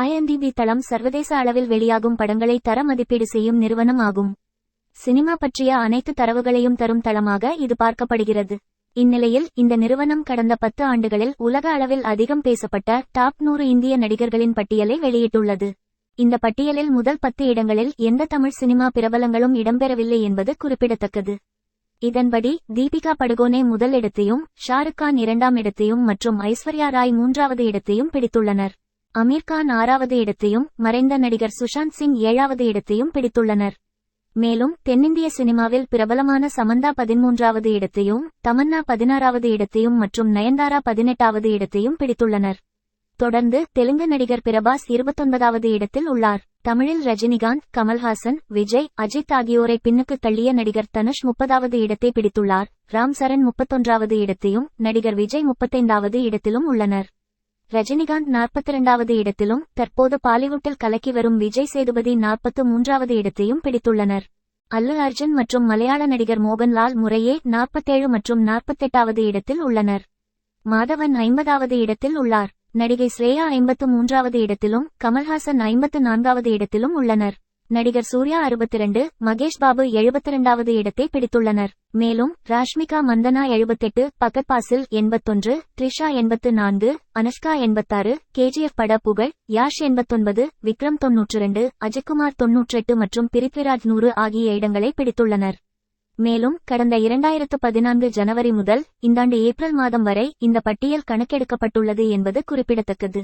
IMDb தளம் சர்வதேச அளவில் வெளியாகும் படங்களை தர மதிப்பீடு செய்யும் நிறுவனம் ஆகும். சினிமா பற்றிய அனைத்து தரவுகளையும் தரும் தளமாக இது பார்க்கப்படுகிறது. இந்நிலையில் இந்த நிறுவனம் கடந்த பத்து ஆண்டுகளில் உலக அளவில் அதிகம் பேசப்பட்ட டாப் நூறு இந்திய நடிகர்களின் பட்டியலை வெளியிட்டுள்ளது. இந்த பட்டியலில் முதல் பத்து இடங்களில் எந்த தமிழ் சினிமா பிரபலங்களும் இடம்பெறவில்லை என்பது குறிப்பிடத்தக்கது. இதன்படி தீபிகா படுகோனே முதல் இடத்தையும் ஷாருக் கான் இரண்டாம் இடத்தையும் மற்றும் ஐஸ்வர்யா ராய் மூன்றாவது இடத்தையும் பிடித்துள்ளனர். அமீர் கான் ஆறாவது இடத்தையும் மறைந்த நடிகர் சுஷாந்த் சிங் ஏழாவது இடத்தையும் பிடித்துள்ளனர். மேலும் தென்னிந்திய சினிமாவில் பிரபலமான சமந்தா பதிமூன்றாவது இடத்தையும் தமன்னா பதினாறாவது இடத்தையும் மற்றும் நயன்தாரா பதினெட்டாவது இடத்தையும் பிடித்துள்ளனர். தொடர்ந்து தெலுங்கு நடிகர் பிரபாஸ் இருபத்தொன்பதாவது இடத்தில் உள்ளார். தமிழில் ரஜினிகாந்த் கமல்ஹாசன் விஜய் அஜித் ஆகியோரை பின்னுக்கு தள்ளிய நடிகர் தனுஷ் முப்பதாவது இடத்தை பிடித்துள்ளார். ராம் சரண் முப்பத்தொன்றாவது இடத்தையும் நடிகர் விஜய் முப்பத்தைந்தாவது இடத்திலும் உள்ளனர். ரஜினிகாந்த் நாற்பத்தி இரண்டாவது இடத்திலும் தற்போது பாலிவுட்டில் கலக்கி வரும் விஜய் சேதுபதி நாற்பத்து மூன்றாவது இடத்தையும் பிடித்துள்ளனர். அல்லு அர்ஜுன் மற்றும் மலையாள நடிகர் மோகன்லால் முறையே நாற்பத்தேழு மற்றும் நாற்பத்தெட்டாவது இடத்தில் உள்ளனர். மாதவன் ஐம்பதாவது இடத்தில் உள்ளார். நடிகை ஸ்ரேயா ஐம்பத்து மூன்றாவது இடத்திலும் கமல்ஹாசன் ஐம்பத்து நான்காவது இடத்திலும் உள்ளனர். நடிகர் சூர்யா அறுபத்தி ரெண்டு மகேஷ் பாபு எழுபத்திரண்டாவது இடத்தை பிடித்துள்ளனர். மேலும் ராஷ்மிகா மந்தனா எழுபத்தெட்டு பகத் பாசில் எண்பத்தொன்று த்ரிஷா எண்பத்து நான்கு அனுஷ்கா எண்பத்தாறு கேஜிஎஃப் பட புகழ் யாஷ் எண்பத்தொன்பது விக்ரம் தொன்னூற்று ரெண்டு அஜய்குமார் தொன்னூற்றெட்டு மற்றும் பிரித்விராஜ் நூறு ஆகிய இடங்களை பிடித்துள்ளனர். மேலும் கடந்த இரண்டாயிரத்து பதினான்கு ஜனவரி முதல் இந்தாண்டு ஏப்ரல் மாதம் வரை இந்த பட்டியல் கணக்கெடுக்கப்பட்டுள்ளது என்பது குறிப்பிடத்தக்கது.